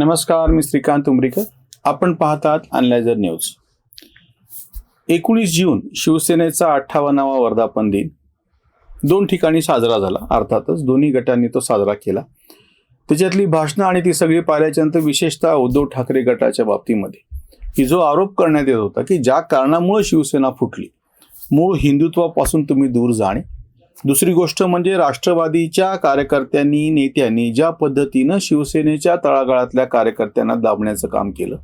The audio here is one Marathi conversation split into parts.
नमस्कार मी श्रीकांत उमरीकर. आपण पाहतात अनलायझर न्यूज एकोणीस जून शिवसेनेचा अठ्ठावन्नावा वर्धापन दिन. दोन ठिकाणी साजरा झाला. अर्थातच दोन्ही गटांनी तो साजरा केला. त्याच्यातली भाषणं आणि ती सगळी पाहिल्याच्यानंतर विशेषतः उद्धव ठाकरे गटाच्या बाबतीमध्ये. की जो आरोप करण्यात येत होता की ज्या कारणामुळे शिवसेना फुटली. मूळ हिंदुत्वापासून तुम्ही दूर जाणे. दुसरी गोष्ट म्हणजे राष्ट्रवादीच्या कार्यकर्त्यांनी नेत्यांनी ज्या पद्धतीनं शिवसेनेच्या तळागाळातल्या कार्यकर्त्यांना दाबण्याचं काम केलं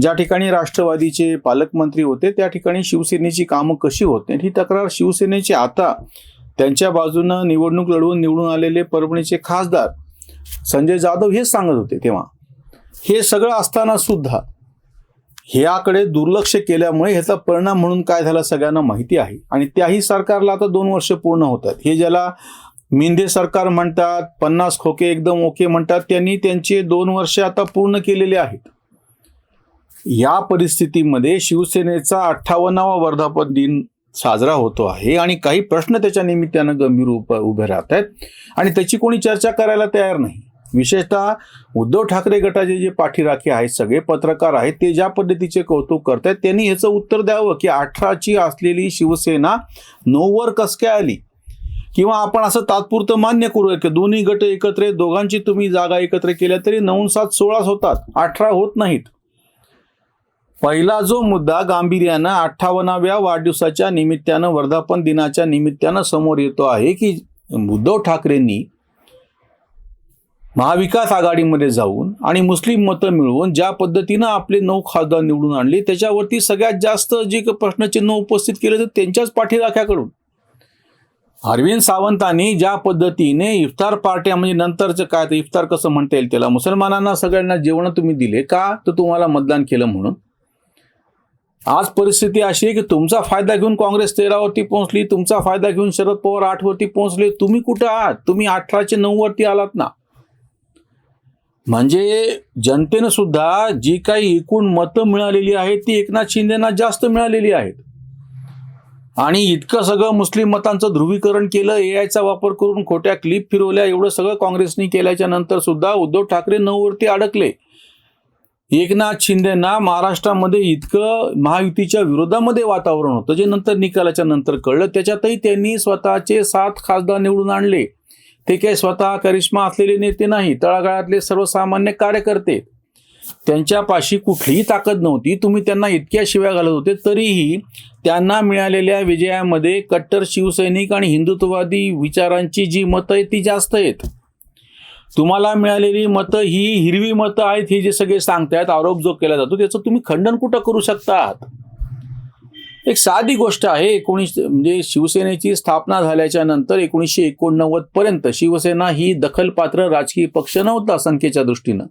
ज्या ठिकाणी राष्ट्रवादीचे पालकमंत्री होते त्या ठिकाणी शिवसेनेची कामं कशी होते ही तक्रार शिवसेनेची आता त्यांच्या बाजूनं निवडणूक लढवून निवडून आलेले परभणीचे खासदार संजय जाधव हेच सांगत होते तेव्हा. हे सगळं असताना सुद्धा ह्याकडे दुर्लक्ष केल्यामुळे ह्याचा परिणाम म्हणून काय झाला सगळ्यांना माहिती आहे. आणि त्याही सरकारला आता दोन वर्ष पूर्ण होतात. हे ज्याला मिंदे सरकार म्हणतात पन्नास खोके एकदम ओके म्हणतात त्यांनी त्यांचे दोन वर्ष आता पूर्ण केलेले आहेत. या परिस्थितीमध्ये शिवसेनेचा अठ्ठावन्नावा वर्धापन दिन साजरा होतो आहे आणि काही प्रश्न त्याच्या निमित्तानं गंभीर उप उभे राहत आहेत. आणि त्याची कोणी चर्चा करायला तयार नाही. विशेषतः उद्धव ठाकरे गटाचे जे पाठीराखे आहेत सगळे पत्रकार आहेत ते ज्या पद्धतीचे कौतुक करतायत त्यांनी ह्याचं उत्तर द्यावं की अठराची असलेली शिवसेना नऊवर कस काय आली? किंवा आपण असं तात्पुरतं मान्य करूया की दोन्ही गट एकत्र दोघांची तुम्ही जागा एकत्र केल्या तरी नऊ सात सोळाच होतात अठरा होत नाहीत. पहिला जो मुद्दा गांभीर्यानं अठ्ठावन्नाव्या वाढदिवसाच्या निमित्तानं वर्धापन दिनाच्या निमित्तानं समोर येतो आहे की उद्धव ठाकरेंनी महाविकास आघाडीमध्ये जाऊन आणि मुस्लिम मतं मिळवून ज्या पद्धतीनं आपले नऊ खासदार निवडून आणले त्याच्यावरती सगळ्यात जास्त जे क- प्रश्नचिन्ह उपस्थित केलं तर त्यांच्याच पाठीराख्याकडून. अरविंद सावंतांनी ज्या पद्धतीने इफ्तार पार्ट्या म्हणजे नंतरचं काय तर इफ्तार कसं म्हणता येईल त्याला? मुसलमानांना सगळ्यांना जेवण तुम्ही दिले का? तर तुम्हाला मतदान केलं म्हणून. आज परिस्थिती अशी आहे की तुमचा फायदा घेऊन काँग्रेस तेरावरती पोहोचली तुमचा फायदा घेऊन शरद पवार आठवरती पोहोचले तुम्ही कुठं आहात? तुम्ही अठराचे नऊ वरती आलात ना. म्हणजे जनतेनं सुद्धा जी काही एकूण मतं मिळालेली आहेत ती एकनाथ शिंदेना जास्त मिळालेली आहेत. आणि इतकं सगळं मुस्लिम मतांचं ध्रुवीकरण केलं ए आयचा वापर करून खोट्या क्लिप फिरवल्या एवढं सगळं काँग्रेसनी केल्याच्यानंतर सुद्धा उद्धव ठाकरे नऊवरती अडकले. एकनाथ शिंदेना महाराष्ट्रामध्ये इतकं महायुतीच्या विरोधामध्ये वातावरण होतं जे नंतर निकालाच्या नंतर कळलं. त्याच्यातही त्यांनी स्वतःचे सात खासदार निवडून आणले. ते काही स्वतः करिश्मा असलेले नेते नाही तळागाळातले सर्वसामान्य कार्यकर्ते. त्यांच्यापाशी कुठलीही ताकद नव्हती तुम्ही त्यांना इतक्या शिव्या घालत होते तरीही त्यांना मिळालेल्या विजयामध्ये कट्टर शिवसैनिक आणि हिंदुत्ववादी विचारांची जी मतं आहेत ती जास्त आहेत. तुम्हाला मिळालेली मतं ही हिरवी मतं आहेत हे जे सगळे सांगतायत आरोप जो केला जातो त्याचं तुम्ही खंडन कुठं करू शकतात? एक साधी गोष्ट आहे एकोणीस म्हणजे शिवसेनेची स्थापना झाल्याच्यानंतर एकोणीसशे एकोणनव्वद पर्यंत शिवसेना ही दखलपात्र राजकीय पक्ष नव्हता संख्येच्या दृष्टीनं.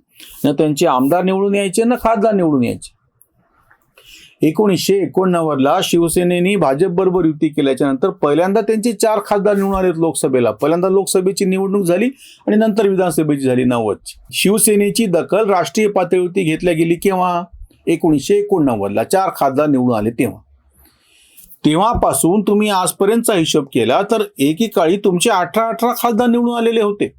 न त्यांचे आमदार निवडून यायचे ना खासदार निवडून यायचे. एकोणीसशे एकोणनव्वदला शिवसेनेनी भाजपबरोबर युती केल्याच्यानंतर पहिल्यांदा त्यांचे चार खासदार निवडून आलेत लोकसभेला. पहिल्यांदा लोकसभेची निवडणूक झाली आणि नंतर विधानसभेची झाली नव्वदची शिवसेनेची दखल राष्ट्रीय पातळीवरती घेतल्या गेली केव्हा? एकोणीसशे एकोणनव्वदला चार खासदार निवडून आले तेव्हा. तेव्हापासून तुम्ही आजपर्यंतचा हिशोब केला तर एकेकाळी तुमचे अठरा अठरा खासदार निवडून आलेले होते.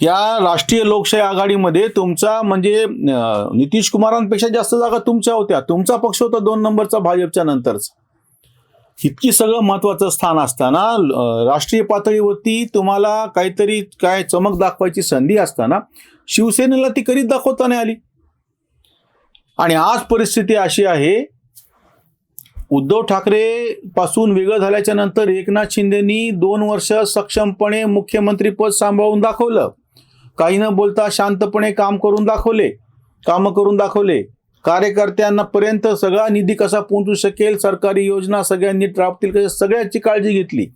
या राष्ट्रीय लोकशाही आघाडीमध्ये तुमचा म्हणजे नितीश कुमारांपेक्षा जास्त जागा तुमच्या होत्या. तुमचा पक्ष होता दोन नंबरचा भाजपच्या नंतरचा. इतकी सगळं महत्वाचं स्थान असताना राष्ट्रीय पातळीवरती तुम्हाला काहीतरी काय चमक दाखवायची संधी असताना शिवसेनेला ती करीत दाखवता नाही आली. आणि आज परिस्थिती अशी आहे उद्धव ठाकरे पासून वेगळं झाल्याच्यानंतर एकनाथ शिंदेनी दोन वर्ष सक्षमपणे मुख्यमंत्रीपद सांभाळून दाखवलं. काही न बोलता शांतपणे काम करून दाखवले. कामं करून दाखवले. कार्यकर्त्यांना पर्यंत सगळा निधी कसा पोहोचू शकेल सरकारी योजना सगळ्यांनी राबतील कशा सगळ्याची काळजी घेतली.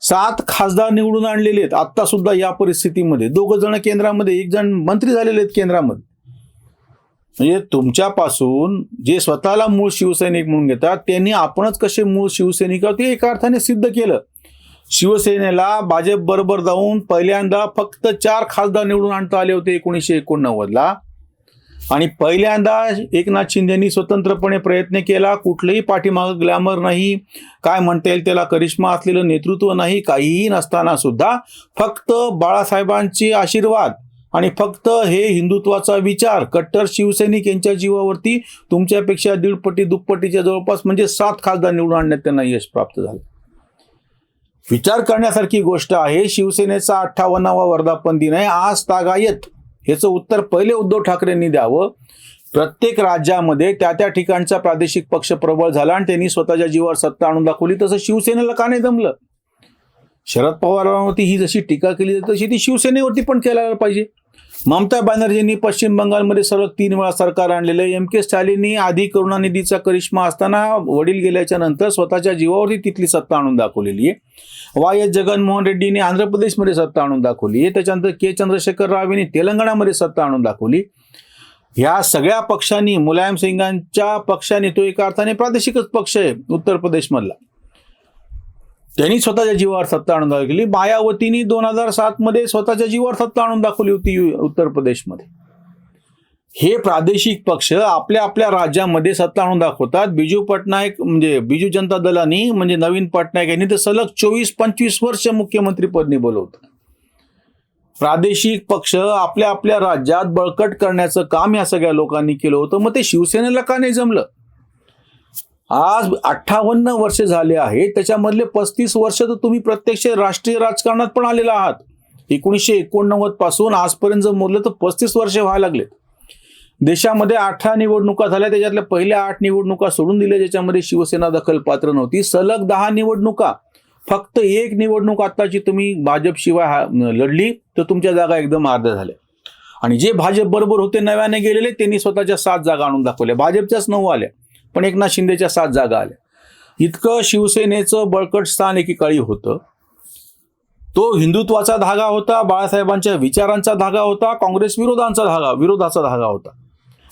सात खासदार निवडून आणलेले आहेत. आत्ता सुद्धा या परिस्थितीमध्ये दोघ जण केंद्रामध्ये एक जण मंत्री झालेले आहेत केंद्रामध्ये. म्हणजे तुमच्यापासून जे स्वतःला मूळ शिवसैनिक म्हणून घेतात त्यांनी आपणच कसे मूळ शिवसैनिक आहोत एका अर्थाने सिद्ध केलं. शिवसेनेला भाजप बरोबर जाऊन पहिल्यांदा फक्त चार खासदार निवडून आणता आले होते एकोणीसशे एकोणनव्वदला. आणि पहिल्यांदा एकनाथ शिंदेनी स्वतंत्रपणे प्रयत्न केला कुठलंही पाठीमाग ग्लॅमर नाही काय म्हणता येईल त्याला करिश्मा असलेलं नेतृत्व नाही काहीही नसताना सुद्धा फक्त बाळासाहेबांचे आशीर्वाद आणि फक्त हे हिंदुत्वाचा विचार कट्टर शिवसैनिक यांच्या जीवावरती तुमच्यापेक्षा दीडपटी दुप्पटीच्या जवळपास म्हणजे सात खासदार निवडून आणण्यात त्यांना यश प्राप्त झालं. विचार करण्यासारखी गोष्ट आहे शिवसेनेचा अठ्ठावन्नावा वर्धापन दिन आहे. आज तागायत ह्याचं उत्तर पहिले उद्धव ठाकरेंनी द्यावं. प्रत्येक राज्यामध्ये त्या त्या ठिकाणचा प्रादेशिक पक्ष प्रबळ झाला आणि त्यांनी स्वतःच्या जीवावर सत्ता आणून दाखवली तसं शिवसेनेला का नाही जमलं? शरद पवारांवरती ही जशी टीका केली जाते तशी ती शिवसेनेवरती पण केल्याला पाहिजे. ममता बॅनर्जींनी पश्चिम बंगालमध्ये सर्व तीन वेळा सरकार आणलेलं एम के स्टॅलिननी आधी करुणानिधीचा करिश्मा असताना वडील गेल्याच्यानंतर स्वतःच्या जीवावरती तिथली सत्ता आणून दाखवलेली आहे. वाय एस जगनमोहन रेड्डीने आंध्र प्रदेशमध्ये सत्ता आणून दाखवली आहे. त्याच्यानंतर के चंद्रशेखर राव यांनी तेलंगणामध्ये सत्ता आणून दाखवली ह्या सगळ्या पक्षांनी मुलायम सिंगांच्या पक्षाने तो एका अर्थाने प्रादेशिकच पक्ष आहे उत्तर प्रदेशमधला. त्यांनी स्वतःच्या जीवावर सत्ता आणून दाखवली मायावतीने दोन हजार सात मध्ये स्वतःच्या जीवावर सत्ता आणून दाखवली होती उत्तर प्रदेशमध्ये. हे प्रादेशिक पक्ष आपल्या आपल्या राज्यामध्ये सत्ता आणून दाखवतात. बिजू पटनायक म्हणजे बिजू जनता दलानी म्हणजे नवीन पटनायक यांनी तर सलग चोवीस पंचवीस वर्ष मुख्यमंत्री पद निभवलं प्रादेशिक पक्ष आपल्या आपल्या राज्यात बळकट करण्याचं काम या सगळ्या लोकांनी केलं होतं. मग ते शिवसेनेला का नाही जमलं? आज अठ्ठावन्न वर्ष झाले आहेत त्याच्यामधले पस्तीस वर्ष तर तुम्ही प्रत्यक्ष राष्ट्रीय राजकारणात पण आलेला आहात. एकोणीसशे एकोणनव्वदपासून आजपर्यंत जर मोजलं तर पस्तीस वर्ष व्हायला लागलेत. देशामध्ये अठरा निवडणुका झाल्या. त्याच्यातल्या पहिल्या आठ निवडणुका सोडून दिल्या. ज्याच्यामध्ये शिवसेना दखल पात्र नव्हती. सलग दहा निवडणुका. फक्त एक निवडणूक आत्ताची तुम्ही भाजपशिवाय हा- लढली तर तुमच्या जागा एकदम अर्ध्या झाल्या. आणि जे भाजप बरोबर होते नव्याने गेलेले त्यांनी स्वतःच्या सात जागा आणून दाखवल्या. भाजपच्याच नऊ आल्या. पण एकनाथ शिंदेच्या सात जागा आल्या. इतकं शिवसेनेचं बळकट स्थान एकेकाळी होतं. तो हिंदुत्वाचा धागा होता बाळासाहेबांच्या विचारांचा धागा होता काँग्रेस विरोधांचा धागा विरोधाचा धागा होता.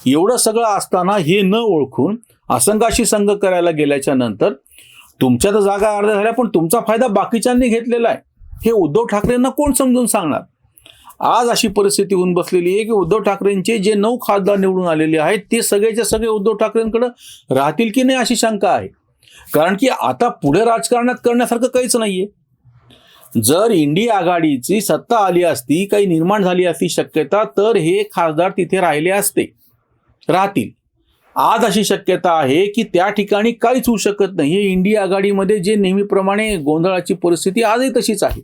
एवढं सगळं असताना हे न ओळखून असंघाशी संघ करायला गेल्याच्यानंतर तुमच्या तर जागा अर्ध्या झाल्या पण तुमचा फायदा बाकीच्यांनी घेतलेला आहे. हे उद्धव ठाकरेंना कोण समजून सांगणार? आज अशी परिस्थिती होऊन बसलेली आहे की उद्धव ठाकरेंचे जे नऊ खासदार निवडून आलेले आहेत ते सगळेचे सगळे उद्धव ठाकरेंकडे राहतील की नाही अशी शंका आहे. कारण की आता पुढे राजकारणात करण्यासारखं काहीच नाहीये. जर इंडिया आघाडीची सत्ता आली असती काही निर्माण झाली असती शक्यता तर हे खासदार तिथे राहिले असते. राहतील. आज अशी शक्यता आहे की त्या ठिकाणी काहीच होऊ शकत नाही. इंडिया आघाडीमध्ये जे नेहमीप्रमाणे गोंधळाची परिस्थिती आजही तशीच आहे.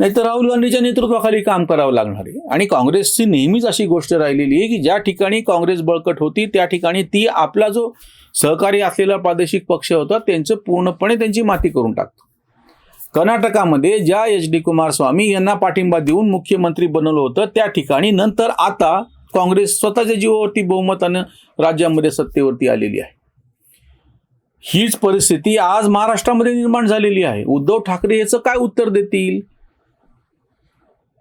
नाहीतर राहुल गांधीच्या नेतृत्वाखाली काम करावं लागणार आहे. आणि काँग्रेसची नेहमीच अशी गोष्ट राहिलेली आहे की ज्या ठिकाणी काँग्रेस बळकट होती त्या ठिकाणी ती आपला जो सहकारी असलेला प्रादेशिक पक्ष होता त्यांचं पूर्णपणे त्यांची माती करून टाकतो. कर्नाटकामध्ये ज्या एच डी कुमारस्वामी यांना पाठिंबा देऊन मुख्यमंत्री बनवलं होतं त्या ठिकाणी नंतर आता काँग्रेस स्वतःच्या जीवावरती बहुमतानं राज्यामध्ये सत्तेवरती आलेली आहे. हीच परिस्थिती आज महाराष्ट्रामध्ये निर्माण झालेली आहे. उद्धव ठाकरे याचं काय उत्तर देतील?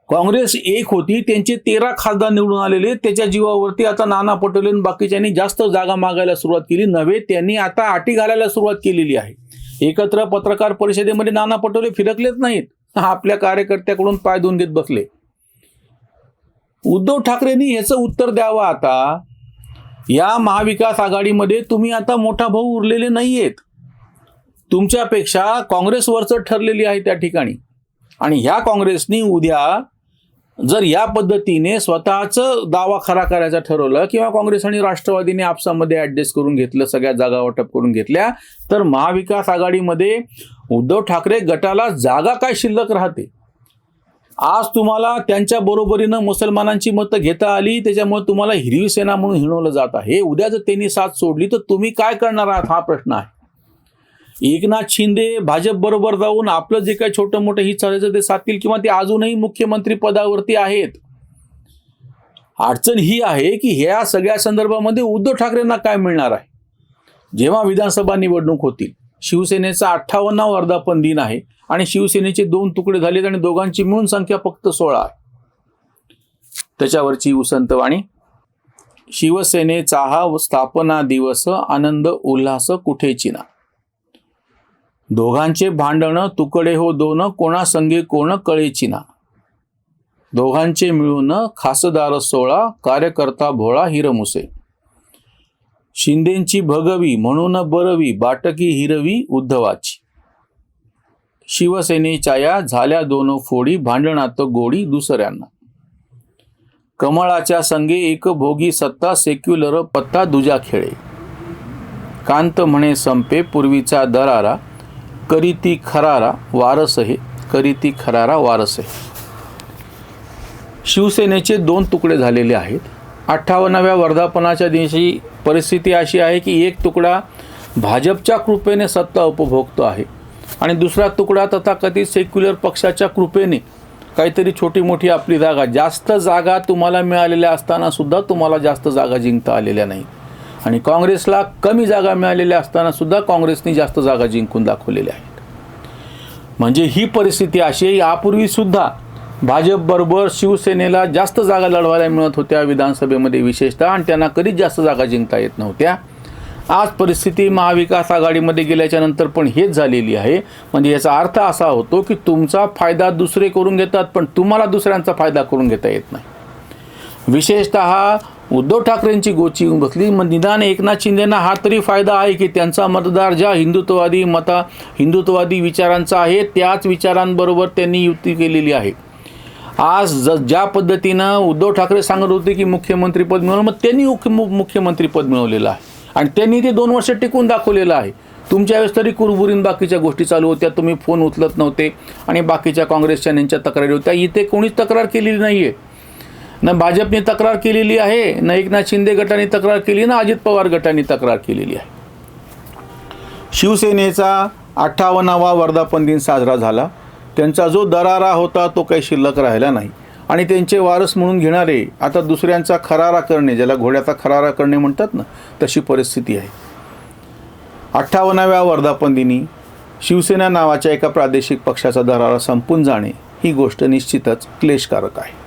काँग्रेस एक होती त्यांचे तेरा खासदार निवडून आलेले त्याच्या जीवावरती आता नाना पटोले बाकीच्यांनी जास्त जागा मागायला सुरुवात केली. नव्हे त्यांनी आता आटी घालायला सुरुवात केलेली आहे. एकत्र पत्रकार परिषदेमध्ये नाना पटोले फिरकलेच नाहीत. आपल्या कार्यकर्त्याकडून पाय धुवून घेत बसले. उद्धव ठाकरेंनी ह्याचं उत्तर द्यावं आता. या महाविकास आघाडीमध्ये तुम्ही आता मोठा भाऊ उरलेले नाहीयेत. तुमच्यापेक्षा काँग्रेसवरचं ठरलेली आहे त्या ठिकाणी. आणि ह्या काँग्रेसनी उद्या जर या पद्धतीने स्वतःच दावा खरा करायचा ठरवलं किंवा काँग्रेस आणि राष्ट्रवादीने आपसामध्ये ऍडजस्ट करून घेतलं सगळ्या जागा वाटप करून घेतल्या तर महाविकास आघाडीमध्ये उद्धव ठाकरे गटाला जागा काय शिल्लक राहते? आज तुम्हाला त्यांच्या बरोबरीनं मुसलमानांची मतं घेता आली त्याच्यामुळे तुम्हाला हिरवी सेना म्हणून हिणवलं जात आहे. उद्या जर त्यांनी साथ सोडली तर तुम्ही काय करणार आहात? हा प्रश्न आहे. एकनाथ शिंदे भाजप बरोबर जाऊन आपलं जे काही छोटं मोठं हित चालायचं ते साधतील किंवा ते अजूनही मुख्यमंत्री पदावरती आहेत? अडचण ही आहे की ह्या सगळ्या संदर्भामध्ये उद्धव ठाकरेंना काय मिळणार आहे? जेव्हा विधानसभा निवडणूक होतील शिवसेनेचा अठ्ठावन्ना वर्धापन दिन आहे आणि शिवसेनेचे दोन तुकडे झालेत आणि दोघांची मिळून संख्या फक्त सोळा आहे. त्याच्यावरची उसंतवाणी शिवसेनेचा हा स्थापना दिवस आनंद उल्हास कुठे चिना? दोघांचे भांडण तुकडे हो दोन कोणा संगे कोण कळेची ना दोघांचे मिळून खासदार सोळा कार्यकर्ता भोळा हिरमुसे. शिंदेची भगवी म्हणून बरवी बाटकी हिरवी उद्धवाची. शिवसेनेच्या या झाल्या दोन फोडी भांडणात गोडी दुसऱ्यांना. कमळाच्या संगे एक भोगी सत्ता सेक्युलर पत्ता दुजा खेळे. कांत म्हणे संपे पूर्वीचा दरारा. करीती खरारा वारस हे करीती खरारा वारस हे शिवसेनेचे दोन तुकडे झालेले आहेत. अठ्ठावन्नाव्या वर्धापनाच्या दिवशी परिस्थिती अशी आहे की एक तुकडा भाजपच्या कृपेने सत्ता उपभोगतो आहे आणि दुसरा तुकडा तथाकथित सेक्युलर पक्षाच्या कृपेने काहीतरी छोटी मोठी आपली जागा जास्त जागा तुम्हाला मिळालेल्या असतानासुद्धा तुम्हाला जास्त जागा जिंकता आलेल्या नाही आणि काँग्रेसला कमी जागा मिळालेल्या असतानासुद्धा काँग्रेसने जास्त जागा जिंकून दाखवलेल्या आहेत. म्हणजे ही परिस्थिती अशी आहे यापूर्वीसुद्धा भाजपबरोबर शिवसेनेला जास्त जागा लढवायला मिळत होत्या विधानसभेमध्ये विशेषतः आणि त्यांना कधीच जास्त जागा जिंकता येत नव्हत्या. आज परिस्थिती महाविकास आघाडीमध्ये गेल्याच्यानंतर पण हेच झालेली आहे. म्हणजे याचा अर्थ असा होतो की तुमचा फायदा दुसरे करून घेतात पण तुम्हाला दुसऱ्यांचा फायदा करून घेता येत नाही. विशेषत उद्धव ठाकरेंची गोची येऊन बसली. मग निदान एकनाथ शिंदेना हा तरी फायदा आहे की त्यांचा मतदार ज्या हिंदुत्ववादी मता हिंदुत्ववादी विचारांचा आहे त्याच विचारांबरोबर त्यांनी युती केलेली आहे. आज ज ज्या पद्धतीनं उद्धव ठाकरे सांगत होते की मुख्यमंत्रीपद मिळवलं मग त्यांनी मुख्य मु- मुख्यमंत्रीपद मिळवलेलं आहे. आणि त्यांनी ते दोन वर्ष टिकून दाखवलेलं आहे. तुमच्या वेळेस तरी कुरबुरीन बाकीच्या गोष्टी चालू होत्या तुम्ही फोन उचलत नव्हते आणि बाकीच्या काँग्रेसच्या यांच्या तक्रारी होत्या. इथे कोणीच तक्रार केलेली नाही आहे ना भाजपने तक्रार केलेली आहे ना एकनाथ शिंदे गटाने तक्रार केली ना अजित पवार गटाने तक्रार केलेली आहे. शिवसेनेचा अठ्ठावन्नावा वर्धापन दिन साजरा झाला. त्यांचा जो दरारा होता तो काही शिल्लक राहिला नाही. आणि त्यांचे वारस म्हणून घेणारे आता दुसऱ्यांचा खरारा करणे ज्याला घोड्याचा खरारा करणे म्हणतात ना तशी परिस्थिती आहे. अठ्ठावन्नाव्या वर्धापन दिनी शिवसेना नावाच्या एका प्रादेशिक पक्षाचा दरारा संपून जाणे ही गोष्ट निश्चितच क्लेशकारक आहे.